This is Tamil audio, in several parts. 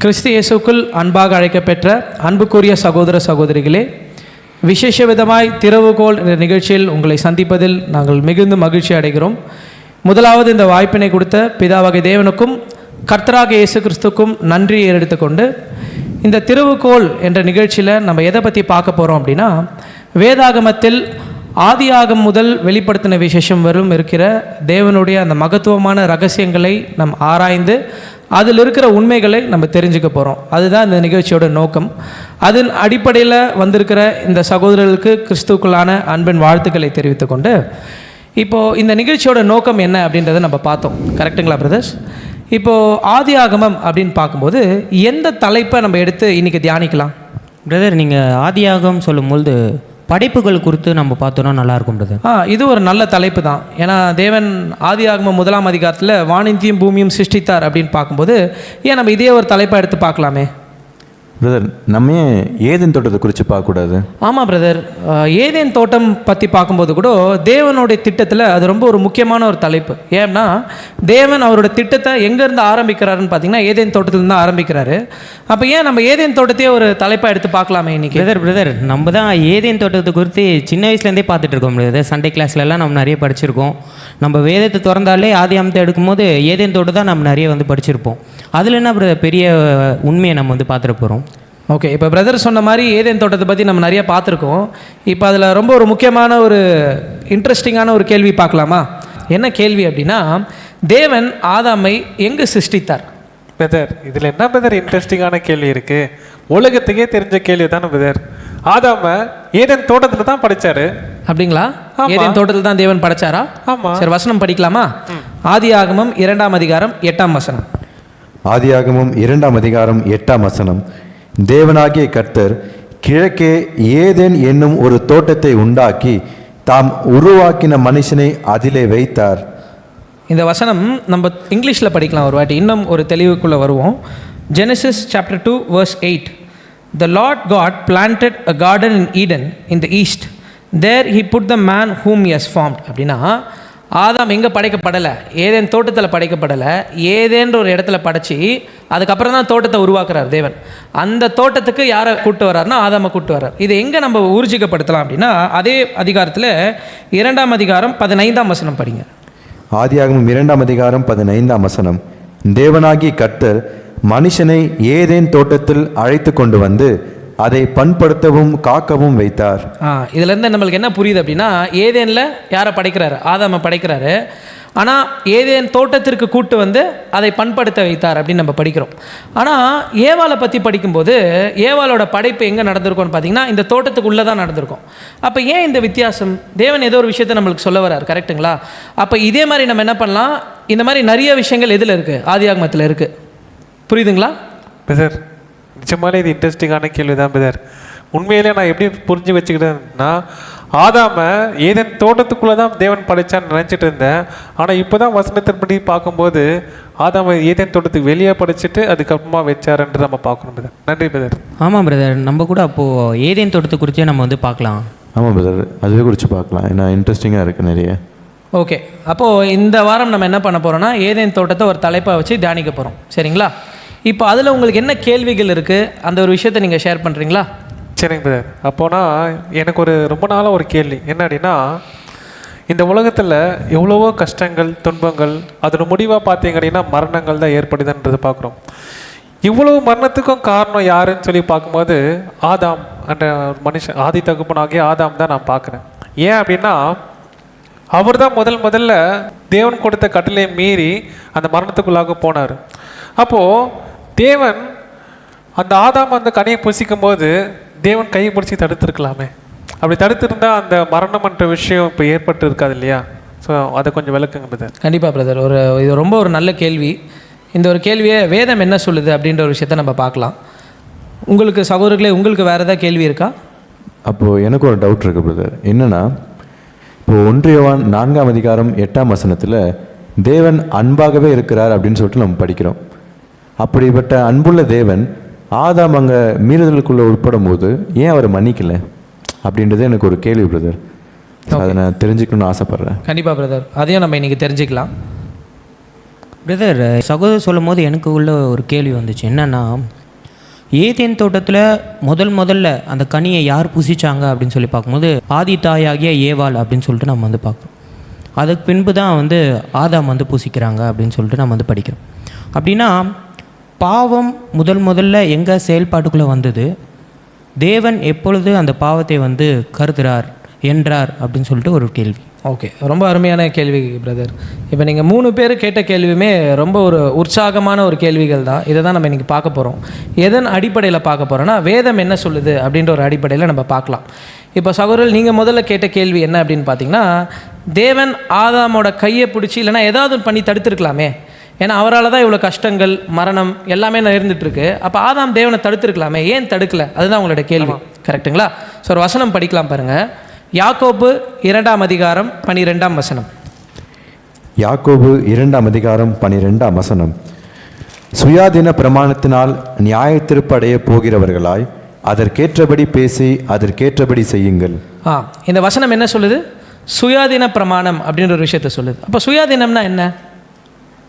கிறிஸ்து இயேசுக்குள் அன்பாக அழைக்கப்பெற்ற அன்புக்குரிய சகோதர சகோதரிகளே விசேஷ விதமாய் திறவுகோல் என்ற நிகழ்ச்சியில் உங்களை சந்திப்பதில் நாங்கள் மிகுந்த மகிழ்ச்சி அடைகிறோம். முதலாவது இந்த வாய்ப்பினை கொடுத்த பிதாவகை தேவனுக்கும் கர்த்தராக இயேசு கிறிஸ்துக்கும் நன்றி ஏறெடுத்துக்கொண்டு இந்த திருவுகோல் என்ற நிகழ்ச்சியில் நம்ம எதை பற்றி பார்க்க போகிறோம் அப்படின்னா வேதாகமத்தில் ஆதியாகம் முதல் வெளிப்படுத்தின விசேஷம் வரும் இருக்கிற தேவனுடைய அந்த மகத்துவமான ரகசியங்களை நம் ஆராய்ந்து அதில் இருக்கிற உண்மைகளை நம்ம தெரிஞ்சுக்க போகிறோம் அதுதான் இந்த நிகழ்ச்சியோட நோக்கம். அதன் அடிப்படையில் வந்திருக்கிற இந்த சகோதரர்களுக்கு கிறிஸ்துக்குள்ளான அன்பின் வாழ்த்துக்களை தெரிவித்துக்கொண்டு இப்போது இந்த நிகழ்ச்சியோட நோக்கம் என்ன அப்படின்றத நம்ம பார்த்தோம். கரெக்டுங்களா பிரதர்ஸ் இப்போது ஆதி ஆகமம் அப்படின்னு பார்க்கும்போது எந்த தலைப்பை நம்ம எடுத்து இன்றைக்கி தியானிக்கலாம்? பிரதர் நீங்கள் ஆதியாகம் சொல்லும்பொழுது படைப்புகள் குறித்து நம்ம பார்த்தோன்னா நல்லாயிருக்கும் பிரதர். ஆ இது ஒரு நல்ல தலைப்பு தான். ஏன்னா தேவன் ஆதி ஆகம முதலாம் அதிகாரத்தில் வானிந்தியும் பூமியும் சிருஷ்டித்தார் அப்படின்னு பார்க்கும்போது ஏன் நம்ம இதே ஒரு தலைப்பாக எடுத்து பார்க்கலாமே? பிரதர் நம்ம ஏதேன் தோட்டத்தை குறித்து பார்க்கக்கூடாது? ஆமாம் பிரதர் ஏதேன் தோட்டம் பற்றி பார்க்கும்போது கூட தேவனுடைய திட்டத்தில் அது ரொம்ப ஒரு முக்கியமான ஒரு தலைப்பு. ஏன்னா தேவன் அவரோட திட்டத்தை எங்கேருந்து ஆரம்பிக்கிறாருன்னு பார்த்தீங்கன்னா ஏதேன் தோட்டத்துலேருந்து தான் ஆரம்பிக்கிறாரு. அப்போ ஏன் நம்ம ஏதேன் தோட்டத்தையே ஒரு தலைப்பாக எடுத்து பார்க்கலாமே இன்னைக்கு? பிரதர் பிரதர் நம்ம தான் ஏதேன் தோட்டத்தை குறித்து சின்ன வயசுலேருந்தே பார்த்துட்டு இருக்கோம் பிரதர் சண்டே கிளாஸ்லலாம் நம்ம நிறைய படிச்சிருக்கோம். நம்ம வேதத்தை திறந்தாலே ஆதியாமத்தை எடுக்கும்போது ஏதேன் தோட்டம் தான் நம்ம நிறைய வந்து படிச்சிருப்போம். அதில் என்ன பிரதர் பெரிய உண்மையை நம்ம வந்து பார்த்துட்டு போகிறோம் ஓகே இப்போ பிரதர் சொன்ன மாதிரி ஏதேன் தோட்டத்தை பற்றி நம்ம நிறைய பார்த்துருக்கோம். இப்போ அதில் ரொம்ப ஒரு முக்கியமான ஒரு இன்ட்ரெஸ்டிங்கான ஒரு கேள்வி பார்க்கலாமா? என்ன கேள்வி அப்படின்னா தேவன் ஆதாமை எங்கு சிருஷ்டித்தார்? பிரதர் இதில் என்ன பிரதர் இன்ட்ரெஸ்டிங்கான கேள்வி இருக்கு? உலகத்துக்கே தெரிஞ்ச கேள்வி தானே பிரதர் ஆதாம ஏதேன் தோட்டத்தில் தான் படிச்சாரு? அப்படிங்களா? ஏதேன் தோட்டத்தில் தான் தேவன் படைச்சாரா? ஆமா. சரி வசனம் படிக்கலாமா? ஆதி ஆகமம் இரண்டாம் அதிகாரம் எட்டாம் வசனம். ஆதியாகமம் இரண்டாம் அதிகாரம் எட்டாம் வசனம். தேவனாகிய கர்த்தர் கிழக்கே ஏதேன் என்னும் ஒரு தோட்டத்தை உண்டாக்கி தாம் உருவாக்கின மனுஷனை அதிலே வைத்தார். இந்த வசனம் நம்ம இங்கிலீஷில் படிக்கலாம் ஒரு வாட்டி. இன்னும் ஒரு தெளிவுக்குள்ளே வருவோம். Genesis chapter two verse eight the Lord God planted a garden in Eden in the east there he put the man whom has formed அப்படின்னா ஆதாம் எங்கே படைக்கப்படலை? ஏதேன் தோட்டத்தில் படைக்கப்படலை. ஏதேன்ற ஒரு இடத்துல படைச்சி அதுக்கப்புறம் தான் தோட்டத்தை உருவாக்குறார் தேவன். அந்த தோட்டத்துக்கு யாரை கூப்பிட்டு வர்றாருனா ஆதாமை கூட்டு வர்றார். இதை எங்கே நம்ம ஊர்ஜிக்கப்படுத்தலாம் அப்படின்னா அதே அதிகாரத்தில் இரண்டாம் அதிகாரம் பதினைந்தாம் வசனம் படிங்க. ஆதியாகவும் இரண்டாம் அதிகாரம் பதினைந்தாம் வசனம். தேவனாகி கர்த்தர் மனுஷனை ஏதேன் தோட்டத்தில் அழைத்து கொண்டு வந்து அதை பண்படுத்தவும் காக்கவும் வைத்தார். ஆ இதுலேருந்து நம்மளுக்கு என்ன புரியுது அப்படின்னா ஏதேனில் யாரை படைக்கிறாரு? ஆதாமை படைக்கிறாரு. ஆனால் ஏதேன் தோட்டத்திற்கு கூட்டு வந்து அதை பண்படுத்த வைத்தார் அப்படின்னு நம்ம படிக்கிறோம். ஆனால் ஏவாளை பற்றி படிக்கும்போது ஏவாளோட படைப்பு எங்கே நடந்திருக்கும்னு பார்த்தீங்கன்னா இந்த தோட்டத்துக்குள்ளே தான் நடந்திருக்கும். அப்போ ஏன் இந்த வித்தியாசம்? தேவன் ஏதோ ஒரு விஷயத்தை நம்மளுக்கு சொல்ல வரார் கரெக்ட்டுங்களா அப்போ இதே மாதிரி நம்ம என்ன பண்ணலாம்? இந்த மாதிரி நிறைய விஷயங்கள் எதில் இருக்குது ஆதியாகமத்தில் இருக்குது புரியுதுங்களா? பிரதர் நிஜமாலே இது இன்ட்ரெஸ்டிங்கான கேள்வி தான் பிரதர் உண்மையிலே நான் எப்படி புரிஞ்சு வச்சுக்கிட்டேன்னா ஆதாம ஏதேன் தோட்டத்துக்குள்ளே தான் தேவன் படைச்சான்னு நினச்சிட்டு இருந்தேன். ஆனால் இப்போ தான் வசனத்தின்படி பார்க்கும்போது ஆதாம ஏதேன் தோட்டத்துக்கு வெளியே படைச்சிட்டு அதுக்கப்புறமா வச்சாருன்றது நம்ம பார்க்கணும் பிரதர் நன்றி பிரதர் ஆமாம் பிரதர் நம்ம கூட அப்போது ஏதேன் தோட்டத்தை குறித்தே நம்ம வந்து பார்க்கலாம். ஆமாம் பிரதர் அதுவே குறித்து பார்க்கலாம். ஏன்னா இன்ட்ரெஸ்டிங்காக இருக்குது நிறைய. ஓகே. அப்போது இந்த வாரம் நம்ம என்ன பண்ண போகிறோம்னா ஏதேன் தோட்டத்தை ஒரு தலைப்பை வச்சு தியானிக்க போகிறோம் சரிங்களா? இப்போ அதில் உங்களுக்கு என்ன கேள்விகள் இருக்குது அந்த ஒரு விஷயத்தை நீங்கள் ஷேர் பண்ணுறீங்களா சரிங்க பிரதர் அப்போனா எனக்கு ஒரு ரொம்ப நாளாக ஒரு கேள்வி. என்ன அப்படின்னா இந்த உலகத்தில் எவ்வளவோ கஷ்டங்கள் துன்பங்கள் அதோட முடிவாக பார்த்தீங்க அப்படின்னா மரணங்கள் தான் ஏற்படுதுன்றது பார்க்குறோம். இவ்வளவு மரணத்துக்கும் காரணம் யாருன்னு சொல்லி பார்க்கும்போது ஆதாம் அந்த மனுஷன் ஆதி தகுப்பனாகிய ஆதாம் தான் நான் பார்க்குறேன். ஏன் அப்படின்னா அவர் தான் முதல் முதல்ல தேவன் கொடுத்த கட்டளையை மீறி அந்த மரணத்துக்குள்ளாக போனார். அப்போது தேவன் அந்த ஆதாம் அந்த கனியை புசிக்கும் போது தேவன் கையை பிடிச்சி தடுத்துருக்கலாமே. அப்படி தடுத்திருந்தா அந்த மரணம்ன்ற விஷயம் இப்போ ஏற்பட்டு இருக்காது இல்லையா? ஸோ அதை கொஞ்சம் விளக்குங்க பிரதர் கண்டிப்பாக பிரதர் ஒரு இது ரொம்ப ஒரு நல்ல கேள்வி. இந்த ஒரு கேள்வியை வேதம் என்ன சொல்லுது அப்படின்ற ஒரு விஷயத்தை நம்ம பார்க்கலாம். உங்களுக்கு சகோதரர்களே உங்களுக்கு வேறு ஏதாவது கேள்வி இருக்கா? அப்போது எனக்கு ஒரு டவுட் இருக்குது பிரதர் என்னன்னா இப்போ ஒன்றியவான் நான்காம் அதிகாரம் எட்டாம் வசனத்தில் தேவன் அன்பாகவே இருக்கிறார் அப்படின்னு சொல்லிட்டு நம்ம படிக்கிறோம். அப்படிப்பட்ட அன்புள்ள தேவன் ஆதாம் அங்கே மீறுதலுக்குள்ளே உட்படும் போது ஏன் அவர் மன்னிக்கல? அப்படின்றது எனக்கு ஒரு கேள்வி பிரதர் அதை நான் தெரிஞ்சுக்கணும்னு ஆசைப்பட்றேன். கண்டிப்பாக பிரதர் அதையும் நம்ம இன்றைக்கி தெரிஞ்சுக்கலாம். பிரதர் சகோதரர் சொல்லும் போது எனக்கு உள்ள ஒரு கேள்வி வந்துச்சு. என்னன்னா ஏதேன் தோட்டத்தில் முதல் முதல்ல அந்த கனியை யார் புசிச்சாங்க அப்படின்னு சொல்லி பார்க்கும்போது ஆதி தாயாகிய ஏவாள் அப்படின்னு சொல்லிட்டு நம்ம வந்து பார்க்குறோம். அதுக்கு பின்பு தான் வந்து ஆதாம் வந்து புசிக்கிறாங்க அப்படின்னு சொல்லிட்டு நம்ம வந்து படிக்கிறோம். அப்படின்னா பாவம் முதல் முதல்ல எங்கே செயல்பாட்டுக்குள்ளே வந்தது? தேவன் எப்பொழுது அந்த பாவத்தை வந்து கருதுறார் என்றார் அப்படின்னு சொல்லிட்டு ஒரு கேள்வி. ஓகே ரொம்ப அருமையான கேள்வி பிரதர் இப்போ நீங்கள் மூணு பேர் கேட்ட கேள்வியுமே ரொம்ப ஒரு உற்சாகமான ஒரு கேள்விகள் தான். இதை தான் நம்ம இன்றைக்கி பார்க்க போகிறோம் எதன் அடிப்படையில் பார்க்க போகிறோன்னா வேதம் என்ன சொல்லுது அப்படின்ற ஒரு அடிப்படையில் நம்ம பார்க்கலாம். இப்போ சகோதரர் நீங்கள் முதல்ல கேட்ட கேள்வி என்ன அப்படின்னு பார்த்தீங்கன்னா தேவன் ஆதாமோட கையை பிடிச்சி இல்லைன்னா ஏதாவது பண்ணி தடுத்துருக்கலாமே. ஏன்னா அவரால் தான் இவ்வளோ கஷ்டங்கள் மரணம் எல்லாமே நேர்ந்துட்டு இருக்கு அப்போ ஆதாம் தேவனை தடுத்துருக்கலாமே? ஏன் தடுக்கல? அதுதான் உங்களோட கேள்வி. கரெக்ட்டுங்களா? ஸோ ஒரு வசனம் படிக்கலாம் பாருங்கள் யாக்கோப்பு இரண்டாம் அதிகாரம் பனிரெண்டாம் வசனம். யாக்கோபு இரண்டாம் அதிகாரம் பனிரெண்டாம் வசனம். சுயாதீன பிரமாணத்தினால் நியாயத்திருப்படைய போகிறவர்களாய் அதற்கேற்றபடி பேசி அதற்கேற்றபடி செய்யுங்கள். ஆ இந்த வசனம் என்ன சொல்லுது? சுயாதீன பிரமாணம் அப்படின்ற ஒரு விஷயத்த சொல்லுது. அப்போ சுயாதீனம்னா என்ன?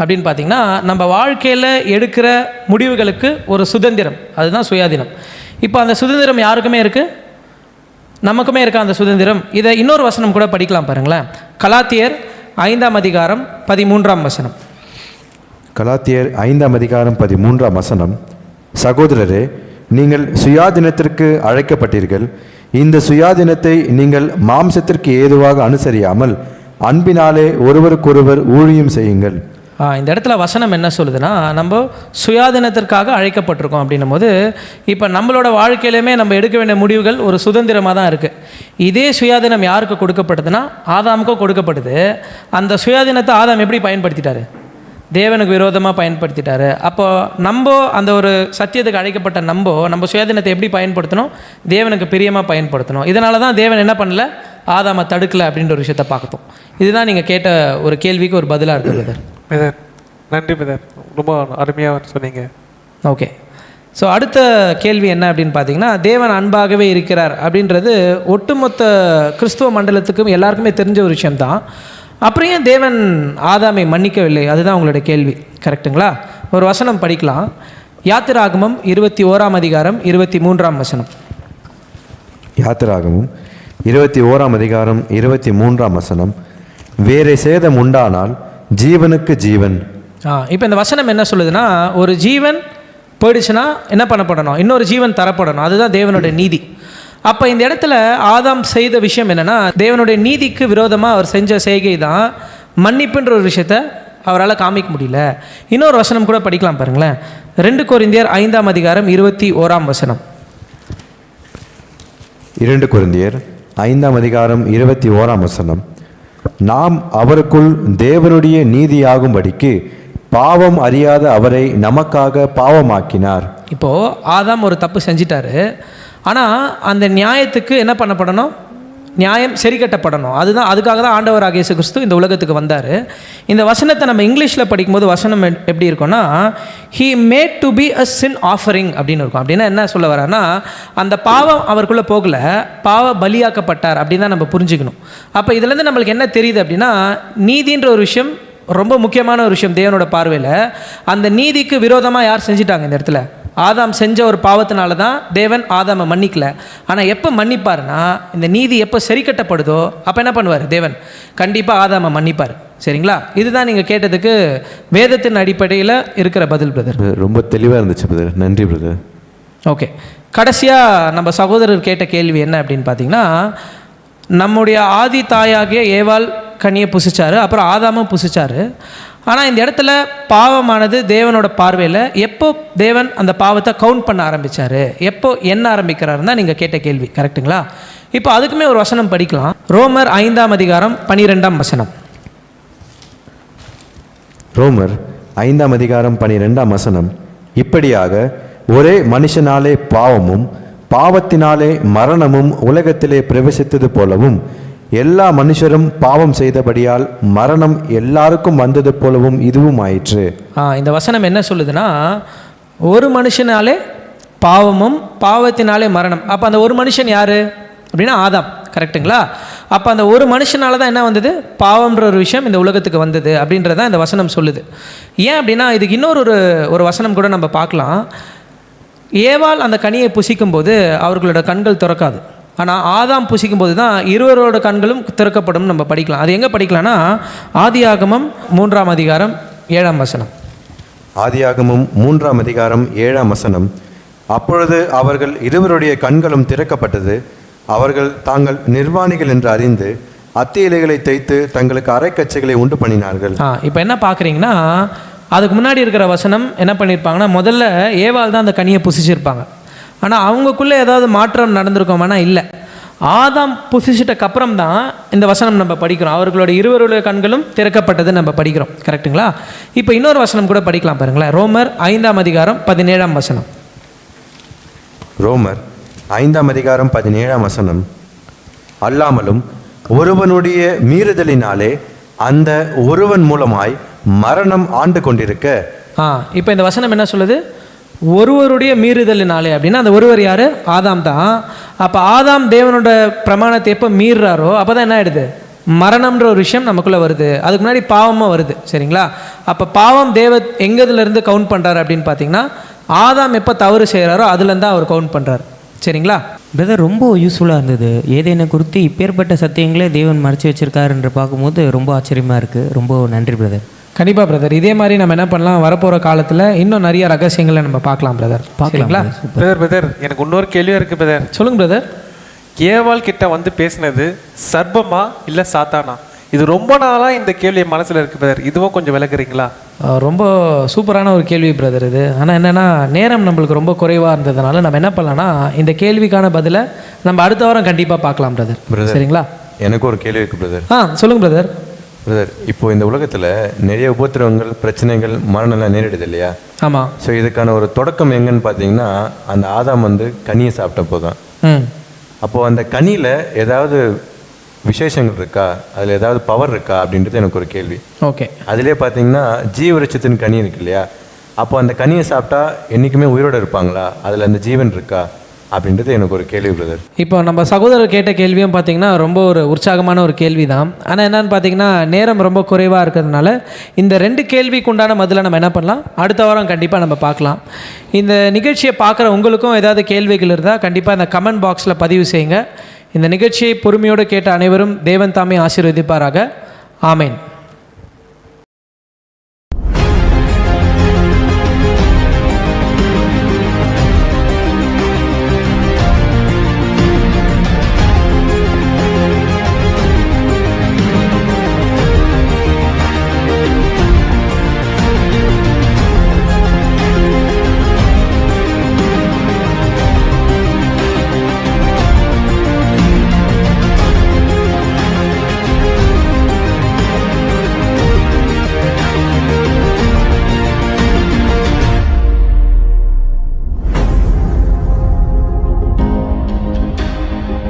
அப்படின்னு பார்த்தீங்கன்னா நம்ம வாழ்க்கையில் எடுக்கிற முடிவுகளுக்கு ஒரு சுதந்திரம். அதுதான் சுயாதீனம். இப்போ அந்த சுதந்திரம் யாருக்குமே இருக்குது நமக்குமே இருக்க அந்த சுதந்திரம்? இதை இன்னொரு வசனம் கூட படிக்கலாம் பாருங்களேன். கலாத்தியர் ஐந்தாம் அதிகாரம் பதிமூன்றாம் வசனம். கலாத்தியர் ஐந்தாம் அதிகாரம் பதிமூன்றாம் வசனம் சகோதரரே நீங்கள் சுயாதீனத்திற்கு அழைக்கப்பட்டீர்கள். இந்த சுயாதீனத்தை நீங்கள் மாம்சத்திற்கு ஏதுவாக அனுசரியாமல் அன்பினாலே ஒருவருக்கொருவர் ஊழியம் செய்யுங்கள். இந்த இடத்துல வசனம் என்ன சொல்லுதுன்னா நம்ம சுயாதீனத்திற்காக அழைக்கப்பட்டிருக்கோம் அப்படின்னும் போது இப்போ நம்மளோட வாழ்க்கையிலுமே நம்ம எடுக்க வேண்டிய முடிவுகள் ஒரு சுதந்திரமாக தான் இருக்குது இதே சுயாதீனம் யாருக்கு கொடுக்கப்பட்டதுன்னா ஆதாமுக்கும் கொடுக்கப்படுது அந்த சுயாதீனத்தை ஆதாம் எப்படி பயன்படுத்திட்டாரு? தேவனுக்கு விரோதமாக பயன்படுத்திட்டாரு. அப்போது நம்ம அந்த ஒரு சத்தியத்துக்கு அழைக்கப்பட்ட நம்ம நம்ம சுயாதீனத்தை எப்படி பயன்படுத்தணும்? தேவனுக்கு பிரியமாக பயன்படுத்தணும். இதனால தான் தேவன் என்ன பண்ணல? ஆதாமை தடுக்கலை அப்படின்ற ஒரு விஷயத்தை பார்க்கணும் இதுதான் நீங்கள் கேட்ட ஒரு கேள்விக்கு ஒரு பதிலாக இருக்குது பிரதர் நன்றி பிரதர் ரொம்ப அருமையாக சொன்னீங்க. ஓகே ஸோ அடுத்த கேள்வி என்ன அப்படின்னு பார்த்தீங்கன்னா தேவன் அன்பாகவே இருக்கிறார் அப்படின்றது ஒட்டுமொத்த கிறிஸ்துவ மண்டலத்துக்கும் எல்லாருக்குமே தெரிஞ்ச ஒரு விஷயம்தான். அப்புறம் ஏன் தேவன் ஆதாமை மன்னிக்கவில்லை? அதுதான் உங்களுடைய கேள்வி. கரெக்ட்டுங்களா ஒரு வசனம் படிக்கலாம். யாத்திராகமம் இருபத்தி ஓராம் அதிகாரம் இருபத்தி மூன்றாம் வசனம். யாத்திராகமும் இருபத்தி ஓராம் அதிகாரம் இருபத்தி மூன்றாம் வசனம். வேறே சேதம் உண்டானால் ஜீவனுக்கு ஜீவன். ஆ இப்போ இந்த வசனம் என்ன சொல்லுதுன்னா ஒரு ஜீவன் போயிடுச்சுன்னா என்ன பண்ணப்படணும்? இன்னொரு ஜீவன் தரப்படணும். அதுதான் தேவனுடைய நீதி. அப்போ இந்த இடத்துல ஆதாம் செய்த விஷயம் என்னன்னா தேவனுடைய நீதிக்கு விரோதமாக அவர் செஞ்ச செய்கை தான் மன்னிப்புன்ற ஒரு விஷயத்த அவரால் காமிக்க முடியல. இன்னொரு வசனம் கூட படிக்கலாம் பாருங்களேன். ரெண்டு கொரிந்தியர் ஐந்தாம் அதிகாரம் இருபத்தி ஓராம் வசனம். இரண்டு குருந்தியர் ஐந்தாம் அதிகாரம் இருபத்தி ஓராம் வசனம். நாம் அவருக்குள் தேவனுடைய நீதியாகும்படிக்கு பாவம் அறியாத அவரை நமக்காக பாவமாக்கினார். இப்போது ஆதாம் ஒரு தப்பு செஞ்சிட்டாரு. ஆனால் அந்த நியாயத்துக்கு என்ன பண்ணப்படணும்? நியாயம் சரி கட்டப்படணும் அதுதான் அதுக்காக தான் ஆண்டவர் இயேசு கிறிஸ்து இந்த உலகத்துக்கு வந்தார். இந்த வசனத்தை நம்ம இங்கிலீஷில் படிக்கும்போது வசனம் எப்படி இருக்கும்னா he made to be a sin offering அப்படின்னு இருக்கும். அப்படின்னா என்ன சொல்ல வரான்னா அந்த பாவம் அவருக்குள்ளே போகல பாவ பலியாக்கப்பட்டார் அப்படின்னு தான் நம்ம புரிஞ்சுக்கணும். அப்போ இதுலேருந்து நம்மளுக்கு என்ன தெரியுது அப்படின்னா நீதின்ற ஒரு விஷயம் ரொம்ப முக்கியமான ஒரு விஷயம் தேவனோட பார்வையில். அந்த நீதிக்கு விரோதமாக யார் செஞ்சிட்டாங்க இந்த இடத்துல? ஆதாம் செஞ்ச ஒரு பாவத்தினால தான் தேவன் ஆதாமை மன்னிக்கல. ஆனால் எப்போ மன்னிப்பார்னா இந்த நீதி எப்போ சரி கட்டப்படுதோ அப்போ என்ன பண்ணுவார் தேவன்? கண்டிப்பாக ஆதாமை மன்னிப்பார். சரிங்களா? இதுதான் நீங்கள் கேட்டதுக்கு வேதத்தின் அடிப்படையில் இருக்கிற பதில் பிரதர் ரொம்ப தெளிவாக இருந்துச்சு பிரதர் நன்றி பிரதர் ஓகே கடைசியாக நம்ம சகோதரர் கேட்ட கேள்வி என்ன அப்படின்னு பார்த்தீங்கன்னா நம்முடைய ஆதி தாயாகிய ஏவாள் கனியை புசிச்சாரு அப்புறம் ஆதாமும் புசிச்சாரு. ஆனால் இந்த இடத்துல பாவமானது தேவனோட பார்வையில் எப்போ தேவன் அந்த பாவத்தை கவுண்ட் பண்ண ஆரம்பித்தார் எப்போ என்ன ஆரம்பிக்கிறாருன்னு தான் நீங்கள் கேட்ட கேள்வி. கரெக்ட்டுங்களா இப்போ அதுக்குமே ஒரு வசனம் படிக்கலாம். ரோமர் ஐந்தாம் அதிகாரம் பனிரெண்டாம் வசனம். ரோமர் ஐந்தாம் அதிகாரம் பனிரெண்டாம் வசனம். இப்படியாக ஒரே மனுஷனாலே பாவமும் பாவத்தினாலே மரணமும் உலகத்திலே பிரவேசித்தது போலவும் எல்லா மனுஷரும் பாவம் செய்தபடியால் மரணம் எல்லாருக்கும் வந்தது போலவும் இதுவும் ஆயிற்று ஆ இந்த வசனம் என்ன சொல்லுதுன்னா ஒரு மனுஷனாலே பாவமும் பாவத்தினாலே மரணம். அப்போ அந்த ஒரு மனுஷன் யார்? அப்படின்னா ஆதாம் கரெக்ட்டுங்களா? அப்போ அந்த ஒரு மனுஷனால தான் என்ன வந்தது? பாவம்ன்ற ஒரு விஷயம் இந்த உலகத்துக்கு வந்தது அப்படின்றத இந்த வசனம் சொல்லுது. ஏன் அப்படின்னா இதுக்கு இன்னொரு ஒரு ஒரு வசனம் கூட நம்ம பார்க்கலாம். ஏவால் அந்த கனியை புசிக்கும்போது அவர்களோட கண்கள் திறக்காது. ஆனால் ஆதாம் புசிக்கும்போது தான் இருவரோட கண்களும் திறக்கப்படும் நம்ம படிக்கலாம். அது எங்கே படிக்கலாம்னா ஆதியாகமம் மூன்றாம் அதிகாரம் ஏழாம் வசனம். ஆதியாகமும் மூன்றாம் அதிகாரம் ஏழாம் வசனம். அப்பொழுது அவர்கள் இருவருடைய கண்களும் திறக்கப்பட்டது. அவர்கள் தாங்கள் நிர்வாணிகள் என்று அறிந்து அத்தி இலைகளை தைத்து தங்களுக்கு அரைக்கச்சைகளை உண்டு பண்ணினார்கள். ஆ இப்போ என்ன பார்க்குறீங்கன்னா அதுக்கு முன்னாடி இருக்கிற வசனம் என்ன பண்ணியிருப்பாங்கன்னா முதல்ல ஏவாள் தான் அந்த கனியை புசிச்சிருப்பாங்க. ஆனால் அவங்கக்குள்ளே ஏதாவது மாற்றம் நடந்திருக்கோமானா இல்லை. ஆதாம் புசிச்சிட்டக்கு அப்புறம் தான் இந்த வசனம் நம்ம படிக்கிறோம். அவர்களோட இருவருடைய கண்களும் திறக்கப்பட்டது நம்ம படிக்கிறோம். கரெக்ட்டுங்களா? இப்போ இன்னொரு வசனம் கூட படிக்கலாம் பாருங்களேன். ரோமர் ஐந்தாம் அதிகாரம் பதினேழாம் வசனம். ரோமர் ஐந்தாம் அதிகாரம் பதினேழாம் வசனம். அல்லாமலும் ஒருவனுடைய மீறுதலினாலே அந்த ஒருவன் மூலமாய் மரணம் ஆண்டு கொண்டிருக்க. ஆ இப்போ இந்த வசனம் என்ன சொல்லுது? ஒருவருடைய மீறுதலினாலே அப்படின்னா அந்த ஒருவர் யார்? ஆதாம் தான். அப்போ ஆதாம் தேவனோட பிரமாணத்தை எப்போ மீறுறாரோ அப்போ தான் என்ன ஆயிடுது? மரணம்ன்ற ஒரு விஷயம் நமக்குள்ளே வருது. அதுக்கு முன்னாடி பாவமாக வருது சரிங்களா? அப்போ பாவம் தேவ எங்கதுலேருந்து கவுண்ட் பண்ணுறாரு அப்படின்னு பார்த்தீங்கன்னா ஆதாம் எப்போ தவறு செய்கிறாரோ அதுலேருந்து தான் அவர் கவுண்ட் பண்ணுறாரு சரிங்களா? பிரதர் ரொம்ப யூஸ்ஃபுல்லாக இருந்தது. ஏதேனை குறித்து இப்பேற்பட்ட சத்தியங்களே தேவன் மறைச்சி வச்சிருக்காருன்ற பார்க்கும்போது ரொம்ப ஆச்சரியமாக இருக்குது ரொம்ப நன்றி பிரதர் கண்டிப்பாக பிரதர் இதே மாதிரி நம்ம என்ன பண்ணலாம்? வரப்போகிற காலத்தில் இன்னும் நிறைய ரகசியங்களை நம்ம பார்க்கலாம் பிரதர் பார்க்கலாங்களா பிரதர் பிரதர் எனக்கு இன்னொரு கேள்வியாக இருக்குது பிரதர் சொல்லுங்க பிரதர் ஏவாள் கிட்ட வந்து பேசினது சர்ப்பமா இல்லை சாத்தானா? இது ரொம்ப நாளாக இந்த கேள்வி என் மனசில் இருக்கு பிரதர் இதுவும் கொஞ்சம் விளக்குறீங்களா? ரொம்ப சூப்பரான ஒரு கேள்வி பிரதர் இது. ஆனால் என்னென்னா நேரம் நம்மளுக்கு ரொம்ப குறைவாக இருந்ததுனால நம்ம என்ன பண்ணலாம்னா இந்த கேள்விக்கான பதிலை நம்ம அடுத்த வாரம் கண்டிப்பாக பார்க்கலாம் பிரதர் Brother. சரிங்களா? எனக்கு ஒரு கேள்வி இருக்கு பிரதர் ஆ சொல்லுங்க பிரதர் பிரதர் இப்போ இந்த உலகத்தில் நிறைய உபத்திரவங்கள் பிரச்சனைகள் மரணம்லாம் நேரிடுது இல்லையா? ஆமாம் ஸோ இதுக்கான ஒரு தொடக்கம் எங்கன்னு பார்த்தீங்கன்னா அந்த ஆதாம் வந்து கனியை சாப்பிட்டப்போ தான் ம். அப்போது அந்த கனியில் ஏதாவது விசேஷங்கள் இருக்கா? அதில் ஏதாவது பவர் இருக்கா? அப்படின்றது எனக்கு ஒரு கேள்வி. ஓகே. அதிலே பார்த்தீங்கன்னா ஜீவரிச்சத்தின் கனி இருக்கு இல்லையா? அப்போ அந்த கனியை சாப்பிட்டா என்றைக்குமே உயிரோடு இருப்பாங்களா? அதில் அந்த ஜீவன் இருக்கா? அப்படின்றது எனக்கு ஒரு கேள்வி பிரதர் இப்போ நம்ம சகோதரர் கேட்ட கேள்வியும் பார்த்தீங்கன்னா ரொம்ப ஒரு உற்சாகமான ஒரு கேள்வி தான் ஆனால் என்னன்னு பார்த்தீங்கன்னா நேரம் ரொம்ப குறைவாக இருக்கிறதுனால இந்த ரெண்டு கேள்விக்கு உண்டான பதிலை நம்ம என்ன பண்ணலாம்? அடுத்த வாரம் கண்டிப்பாக நம்ம பார்க்கலாம். இந்த நிகழ்ச்சியை பார்க்குற உங்களுக்கும் ஏதாவது கேள்விகள் இருந்தால் கண்டிப்பாக இந்த கமெண்ட் பாக்ஸில் பதிவு செய்யுங்க. இந்த நிகழ்ச்சியை பொறுமையோடு கேட்ட அனைவரும் தேவன் தாமே ஆசீர்வதிப்பாராக. ஆமேன்.